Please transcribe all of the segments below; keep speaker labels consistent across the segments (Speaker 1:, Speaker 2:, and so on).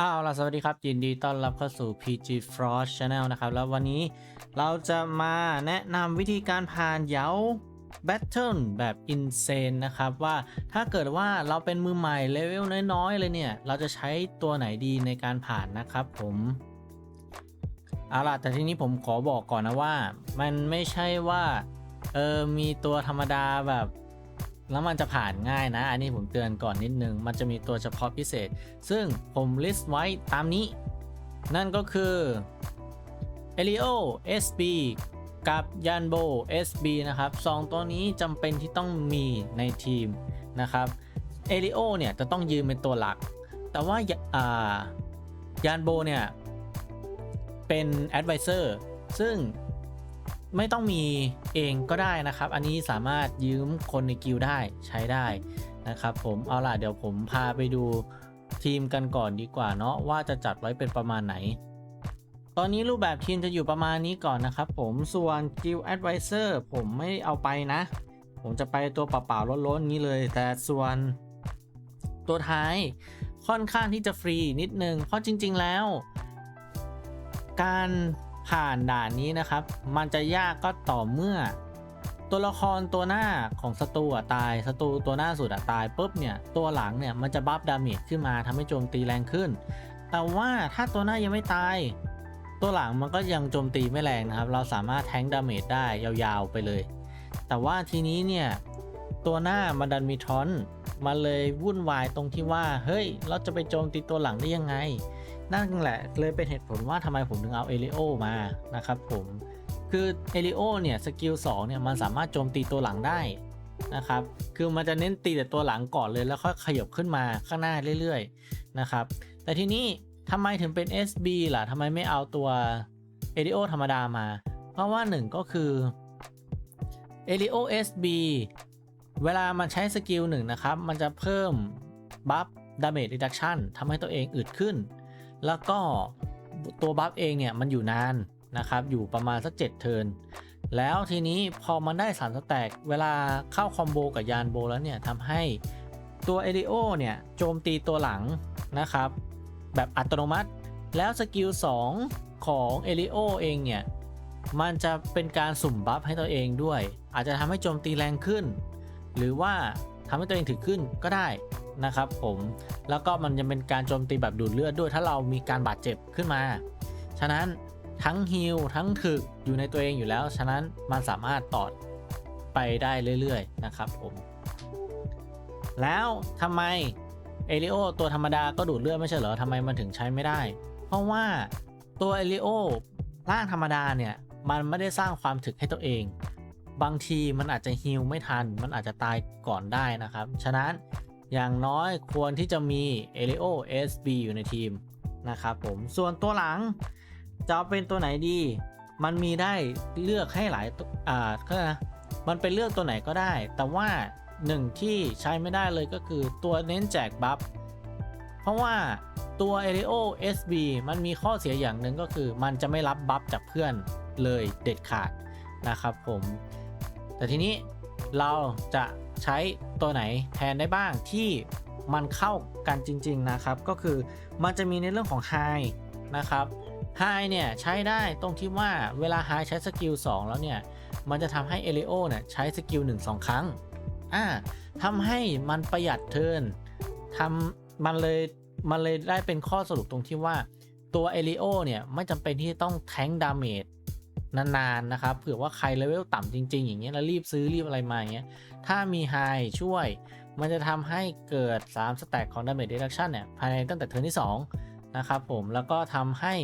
Speaker 1: อ้าวล่ะสวัสดีครับยินดีต้อนรับเข้าสู่ PG Frost Channel นะครับ แล้ววันนี้เราจะมาแนะนำวิธีการผ่านเหยา Battle แบบ Insane นะครับ ว่าถ้าเกิดว่าเราเป็นมือใหม่เลเวลน้อยๆ เลยเนี่ย เราจะใช้ตัวไหนดีในการผ่านนะครับผมเอาล่ะแต่ทีนี้ผมขอบอกก่อนนะว่า มันไม่ใช่ว่าเออมีตัวธรรมดาแบบ แล้วมันจะผ่านง่ายนะ อันนี้ผมเตือนก่อนนิดนึง มันจะมีตัวเฉพาะพิเศษ ซึ่งผมลิสต์ไว้ตามนี้ นั่นก็คือ e l i o SB กับ Yanbo SB นะครับสองตัวนี้จำเป็นที่ต้องมีในทีมนะครับ e l i o เนี่ยจะต้องยืนเป็นตัวหลัก แต่ว่าอ่า Yanbo เนี่ยเป็น Advisor ซึ่ง ไม่ต้องมีเองก็ได้นะครับ อันนี้สามารถยืมคนในกิลด์ได้ใช้ได้นะครับผมเอาล่ะเดี๋ยวผมพาไปดูทีมกันก่อนดีกว่าเนาะว่าจะจัดไว้เป็นประมาณไหน ตอนนี้รูปแบบทีมจะอยู่ประมาณนี้ก่อนนะครับผมส่วน Guild Advisor ผมไม่เอาไปนะ ผมจะไปตัวเปล่าๆล้นๆนี้เลย แต่ส่วนตัวท้ายค่อนข้างที่จะฟรีนิดนึงเพราะจริง ๆแล้ว การ ผ่านด่านนี้นะครับ มันจะยากก็ต่อเมื่อ ตัวละครตัวหน้าของศัตรูตายศัตรูตัวหน้าสุดตายปุ๊บเนี่ยตัวหลังเนี่ยมันจะบัฟดาเมจขึ้นมาทำให้โจมตีแรงขึ้น แต่ว่าถ้าตัวหน้ายังไม่ตาย ตัวหลังมันก็ยังโจมตีไม่แรงนะครับ เราสามารถแทงดาเมจได้ยาวๆไปเลย แต่ว่าทีนี้เนี่ยตัวหน้ามันดันมีทอนมันเลยวุ่นวายตรงที่ว่า เฮ้ย เราจะไปโจมตีตัวหลังได้ยังไง นั่นแหละเลยเป็นเหตุผลว่าทำไมผมถึงเอาเอลิโอมานะครับผมคือเอลิโอเนี่ยสกิล2เนี่ยมันสามารถโจมตีตัวหลังได้นะครับ คือมันจะเน้นตีแต่ตัวหลังก่อนเลยแล้วค่อยขยับขึ้นมาข้างหน้าเรื่อยๆนะครับ แต่ทีนี้ทำไมถึงเป็น SB ล่ะทำไมไม่เอาตัวเอลิโอธรรมดามา เพราะว่าหนึ่งก็คือเอลิโอ SB เวลามันใช้สกิลหนึ่งนะครับ มันจะเพิ่มบัฟดาเมจ reduction ทำให้ตัวเองอึดขึ้น แล้วก็ตัวบัฟเองเนี่ยมันอยู่นานนะครับ อยู่ประมาณสัก7เทิร์นแล้วทีนี้พอมันได้3สแต็กเวลาเข้าคอมโบกับยานโบแล้วเนี่ยทำให้ตัวเอริโอเนี่ยโจมตีตัวหลังนะครับ แบบอัตโนมัติ แล้วสกิล 2 ของเอริโอเองเนี่ย มันจะเป็นการสุ่มบัฟให้ตัวเองด้วย อาจจะทำให้โจมตีแรงขึ้น หรือว่า ทำให้ตัวเองถึงขึ้นก็ได้นะครับผมแล้วก็มันยังเป็นการโจมตีแบบดูดเลือดด้วยถ้าเรามีการบาดเจ็บขึ้นมา ฉะนั้นทั้งฮิลทั้งถึกอยู่ในตัวเองอยู่แล้ว ฉะนั้นมันสามารถตอดไปได้เรื่อยๆนะครับผม แล้วทำไมเอลิโอตัวธรรมดาก็ดูดเลือดไม่ใช่เหรอทำไมมันถึงใช้ไม่ได้ เพราะว่าตัวเอลิโอร่างธรรมดาเนี่ยมันไม่ได้สร้างความถึกให้ตัวเอง บางทีมันอาจจะฮิลไม่ทัน มันอาจจะตายก่อนได้นะครับ ฉะนั้นอย่างน้อยควรที่จะมี e l i o SB อยู่ในทีมนะครับผมส่วนตัวหลังจะเอาเป็นตัวไหนดี มันมีได้เลือกให้หลายตัวอ่าก็นะมันเป็นเลือกตัวไหนก็ได้ แต่ว่าหนึ่งที่ใช้ไม่ได้เลยก็คือตัวเน้นแจกบัฟเพราะว่าตัว e l i o SB มันมีข้อเสียอย่างหนึ่งก็คือ มันจะไม่รับบัฟจากเพื่อนเลยเด็ดขาดนะครับผม แต่ทีนี้เราจะใช้ตัวไหนแทนได้บ้างที่มันเข้ากันจริง ๆนะครับ ก็คือมันจะมีในเรื่องของ High นะครับ High เนี่ยใช้ได้ตรงที่ว่าเวลา High ใช้สกิล2แล้วเนี่ยมันจะทำให้เอลิโอเนี่ยใช้สกิล1 2 ครั้งอ่าทำให้มันประหยัดเทิร์นทำมันเลยมันเลยได้เป็นข้อสรุปตรงที่ว่าตัวเอลิโอเนี่ยไม่จำเป็นที่ต้องแทงดาเมจ นานๆนะครับเผื่อว่าใครเลเวลต่ำจริง ๆ อย่างเงี้ยแล้วรีบซื้อรีบอะไรมาอย่างเงี้ยถ้ามีไฮช่วย มันจะทำให้เกิด 3 สแต็กของ Damage Reduction เนี่ยภายในตั้งแต่เทิร์นที่ 2 นะครับผมแล้วก็ทำให้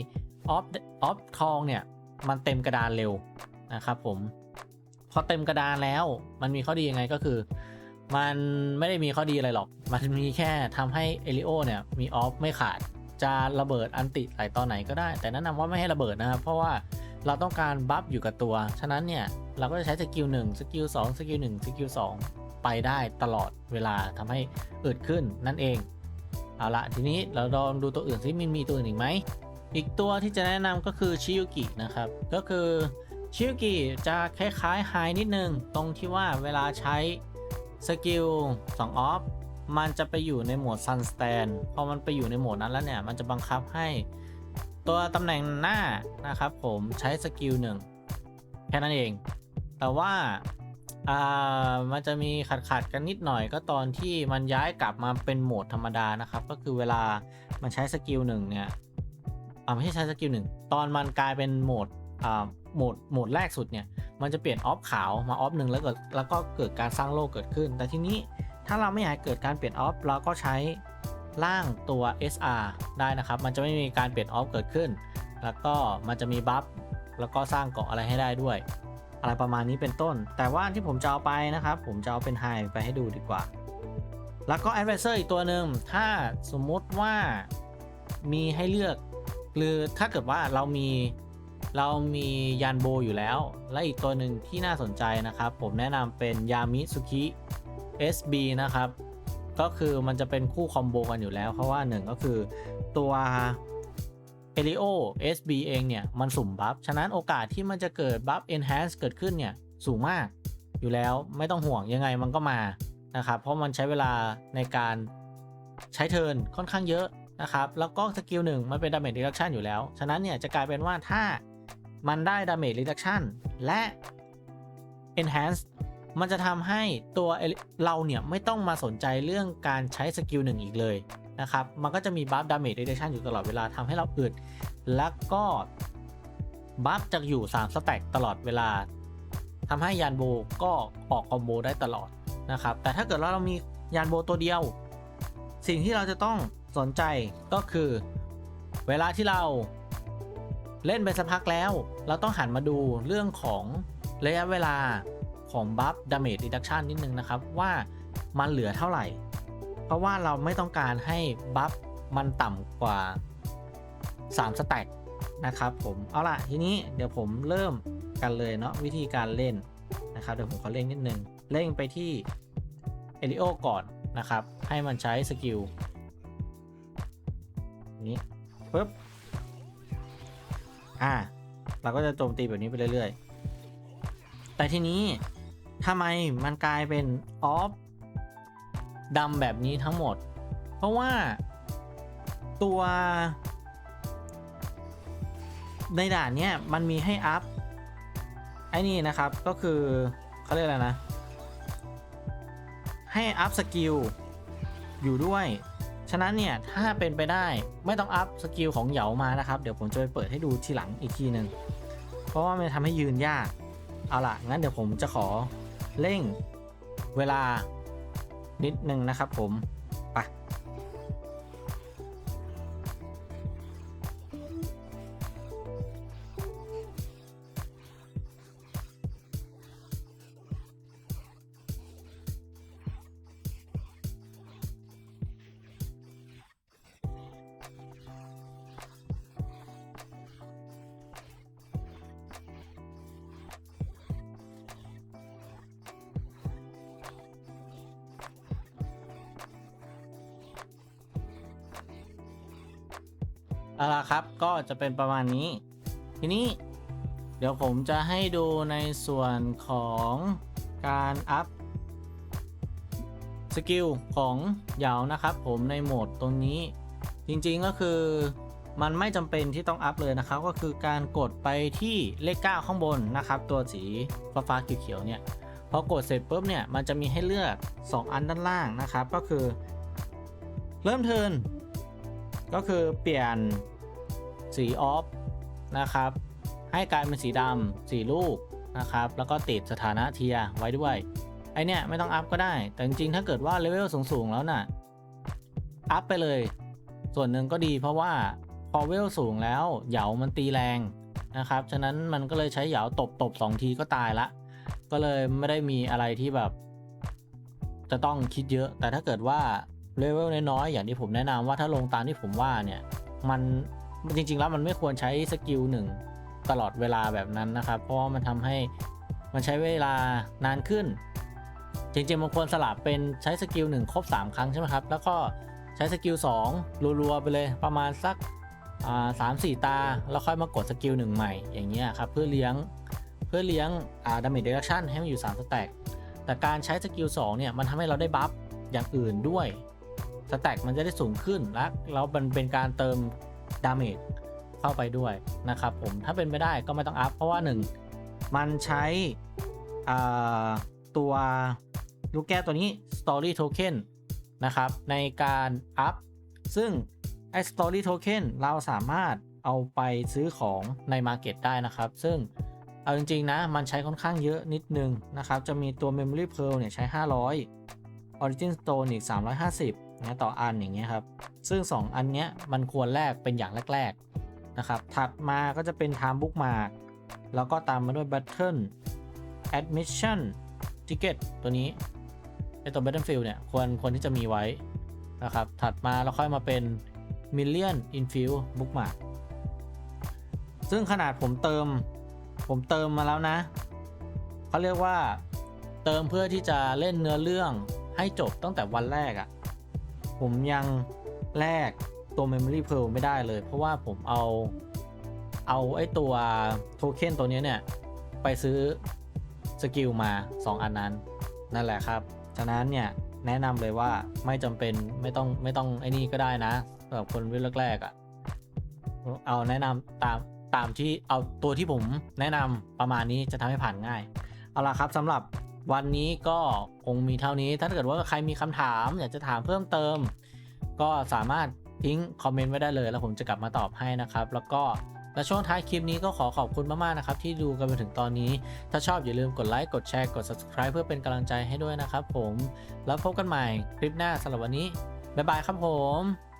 Speaker 1: ออฟออฟทองเนี่ย มันเต็มกระดานเร็วนะครับผมพอเต็มกระดานแล้วมันมีข้อดียังไงก็คือ มันไม่ได้มีข้อดีอะไรหรอก มันมีแค่ทำให้เอลิโอเนี่ย มีออฟไม่ขาด จะระเบิดอันติไหลตอนไหนก็ได้ แต่แนะนำว่าไม่ให้ระเบิดนะครับ เพราะว่า เราต้องการบัฟอยู่กับตัว ฉะนั้นเนี่ย เราก็จะใช้สกิล1สกิล2สกิล1สกิล2ไปได้ตลอดเวลาทำให้อึดขึ้นนั่นเอง เอาละทีนี้เราลองดูตัวอื่นซิมันมีตัวอื่นอีกไหม อีกตัวที่จะแนะนำก็คือชิยุกินะครับ ก็คือชิยุกิจะคล้ายๆไฮนิดนึง ตรงที่ว่าเวลาใช้สกิล2ออฟมันจะไปอยู่ในโหมด Sun Stand พอมันไปอยู่ในโหมดนั้นแล้วเนี่ย มันจะบังคับให้ ตัวตำแหน่งหน้านะครับผมใช้สกิลหนึ่งแค่นั้นเอง แต่ว่าอ่ามันจะมีขัดขัดกันนิดหน่อยก็ตอนที่มันย้ายกลับมาเป็นโหมดธรรมดานะครับ ก็คือเวลามันใช้สกิลหนึ่งเนี่ยอ่าไม่ใช่ใช้สกิลหนึ่งตอนมันกลายเป็นโหมดอ่าโหมดโหมดแรกสุดเนี่ยมันจะเปลี่ยนออฟขาวมาออฟหนึ่งแล้วเก็แล้วก็เกิดการสร้างโลกเกิดขึ้น แต่ทีนี้ถ้าเราไม่อยากเกิดการเปลี่ยนออฟเราก็ใช้ ร่างตัว SR ได้นะครับ มันจะไม่มีการเปลี่ยนออฟเกิดขึ้น แล้วก็มันจะมีบัฟ แล้วก็สร้างเกาะอะไรให้ได้ด้วย อะไรประมาณนี้เป็นต้น แต่ว่าที่ผมจะเอาไปนะครับ ผมจะเอาเป็นไฮไปให้ดูดีกว่า แล้วก็ Advisor อีกตัวหนึ่ง ถ้าสมมติว่ามีให้เลือก หรือถ้าเกิดว่าเรามีเรามียานโบอยู่แล้ว และอีกตัวหนึ่งที่น่าสนใจนะครับ ผมแนะนำเป็นยามิสุคิ SB นะครับ ก็คือมันจะเป็นคู่คอมโบกันอยู่แล้ว เพราะว่าหนึ่งก็คือตัวเอลิโอ SB เองเนี่ย มันสุ่มบัฟ ฉะนั้นโอกาสที่มันจะเกิดบัฟ Enhance เกิดขึ้นเนี่ย สูงมากอยู่แล้วไม่ต้องห่วงยังไงมันก็มานะครับ เพราะมันใช้เวลาในการใช้เทิร์นค่อนข้างเยอะนะครับ แล้วก็สกิลหนึ่งมันเป็น Damage Reduction อยู่แล้ว ฉะนั้นเนี่ยจะกลายเป็นว่าถ้ามันได้ Damage Reduction และ Enhance มันจะทำให้ตัวเราเนี่ยไม่ต้องมาสนใจเรื่องการใช้สกิลหนึ่งอีกเลยนะครับ มันก็จะมีบัฟดาเมจเรดชันอยู่ตลอดเวลาทำให้เราอึด แล้วก็บัฟจะอยู่3สแต็กตลอดเวลาทำให้ยานโบก็ออกคอมโบได้ตลอดนะครับ แต่ถ้าเกิดว่าเรามียานโบตัวเดียว สิ่งที่เราจะต้องสนใจก็คือ เวลาที่เราเล่นไปสักพักแล้ว เราต้องหันมาดูเรื่องของระยะเวลา ของบัฟดาเมจ r ีดักชันนิดนึงนะครับ ว่ามันเหลือเท่าไหร่ เพราะว่าเราไม่ต้องการให้บัฟมันต่ำกว่า 3 สแต็กนะครับผม เอาล่ะ ทีนี้เดี๋ยวผมเริ่มกันเลยเนาะวิธีการเล่นนะครับเดี๋ยวผมขอเล่นนิดนึงเล่งไปที่เอลิโอก่อนนะครับ ให้มันใช้สกิลนี้ปึ๊บอ่าเราก็จะโจมตีแบบนี้ไปเรื่อยๆ แต่ทีนี้ ทำไมมันกลายเป็นออฟดำแบบนี้ทั้งหมด เพราะว่าตัว ในด่านเนี้ยมันมีให้อัพไอ้นี่นะครับก็คือเขาเรียกอะไรนะ ให้อัพสกิลอยู่ด้วย ฉะนั้นเนี่ย ถ้าเป็นไปได้ไม่ต้องอัพสกิลของเหยามานะครับ เดี๋ยวผมจะไปเปิดให้ดูทีหลังอีกทีหนึ่งเพราะว่ามันทำให้ยืนยาก เอาล่ะ งั้นเดี๋ยวผมจะขอ เร่งเวลานิดนึงนะครับผม เอาละครับก็จะเป็นประมาณนี้ ทีนี้เดี๋ยวผมจะให้ดูในส่วนของการอัพสกิลของเหยานะครับผมในโหมดตรงนี้ จริงๆก็คือมันไม่จำเป็นที่ต้องอัพเลยนะครับ ก็คือการกดไปที่เลข 9 ข้างบนนะครับ ตัวสีฟ้าๆเขียวๆเนี่ยพอกดเสร็จปุ๊บเนี่ยมันจะมีให้เลือก 2 อันด้านล่างนะครับ ก็คือ เริ่มเทิร์นก็คือเปลี่ยน สีออฟนะครับ ให้กลายเป็นสีดำสีลูกนะครับ แล้วก็ติดสถานะเทียไว้ด้วย ไอเนี้ยไม่ต้องอัพก็ได้ แต่จริงๆ ถ้าเกิดว่าเลเวลสูงๆ แล้วน่ะ อัพไปเลย ส่วนหนึ่งก็ดีเพราะว่าพอเวลสูงแล้วเหยามันตีแรงนะครับ ฉะนั้นมันก็เลยใช้เหยาตบตบสองทีก็ตายละ ก็เลยไม่ได้มีอะไรที่แบบ จะต้องคิดเยอะ แต่ถ้าเกิดว่าเลเวลน้อยๆอย่างที่ผมแนะนำว่าถ้าลงตามที่ผมว่าเนี่ย มัน จริง ๆ แล้วมันไม่ควรใช้สกิลหนึ่งตลอดเวลาแบบนั้นนะครับ เพราะว่ามันทำให้มันใช้เวลานานขึ้น จริงๆมันควรสลับเป็นใช้สกิลหนึ่งครบ 3 ครั้งใช่ไหมครับ แล้วก็ใช้สกิล2รัวๆไปเลยประมาณสักสามสี่ตา แล้วค่อยมากดสกิลหนึ่งใหม่อย่างเงี้ยครับเพื่อเลี้ยงเพื่อเลี้ยงดาเมจเดเรคชั่นให้มันอยู่ 3 สแต็กแต่การใช้สกิล2เนี่ยมันทำให้เราได้บัฟอย่างอื่นด้วยสแต็กมันจะได้สูงขึ้นและแล้วมันเป็นการเติม ดาเมจเข้าไปด้วยนะครับผมถ้าเป็นไม่ได้ก็ไม่ต้องอัพเพราะว่า 1 มันใช้ตัวลูกแก้วตัวนี้ Story Token นะครับ ในการอัพ ซึ่งไอ้ Story Token เราสามารถเอาไปซื้อของใน Market ได้นะครับ ซึ่งเอาจริง ๆ นะ มันใช้ค่อนข้างเยอะนิดนึงนะครับ จะมีตัว Memory Pearl เนี่ยใช้ 500 Origin Stone อีก 350 นะต่ออันอย่างเงี้ยครับ ซึ่ง 2 อันเนี้ยมันควรแลกเป็นอย่างแรกๆนะครับ ถัดมาก็จะเป็น Time Bookmark แล้วก็ตามมาด้วย Battle Admission Ticket ตัวนี้ไอตัว Battlefield เนี่ยควรควรที่จะมีไว้นะครับ ถัดมาแล้วค่อยมาเป็น Million Infield Bookmark ซึ่งขนาดผมเติมผมเติมมาแล้วนะเขาเรียกว่าเติมเพื่อที่จะเล่นเนื้อเรื่องให้จบตั้งแต่วันแรกอะ่ะ ผมยังแลกตัว Memory Pearl ไม่ได้เลย เพราะว่าผมเอาเอาไอ้ตัวโทเค็นตัวนี้เนี่ย ไปซื้อสกิลมา 2 อันนั้น นั่นแหละครับ ฉะนั้นเนี่ย แนะนำเลยว่าไม่จำเป็นไม่ต้องไม่ต้องไอ้นี่ก็ได้นะสำหรับคนรุ่นแรกๆอะ่ะเอาแนะนำตามตามที่เอาตัวที่ผมแนะนำประมาณนี้จะทำให้ผ่านง่าย เอาล่ะครับสำหรับ วันนี้ก็คงมีเท่านี้ ถ้าเกิดว่าใครมีคำถาม อยากจะถามเพิ่มเติม ก็สามารถทิ้งคอมเมนต์ไว้ได้เลย แล้วผมจะกลับมาตอบให้นะครับ แล้วก็และช่วงท้ายคลิปนี้ก็ขอขอบคุณมากๆนะครับ ที่ดูกันมาถึงตอนนี้ ถ้าชอบอย่าลืมกดไลค์ กดแชร์ กด subscribe เพื่อเป็นกำลังใจให้ด้วยนะครับผม แล้วพบกันใหม่คลิปหน้าสำหรับวันนี้ บ๊ายบายครับผม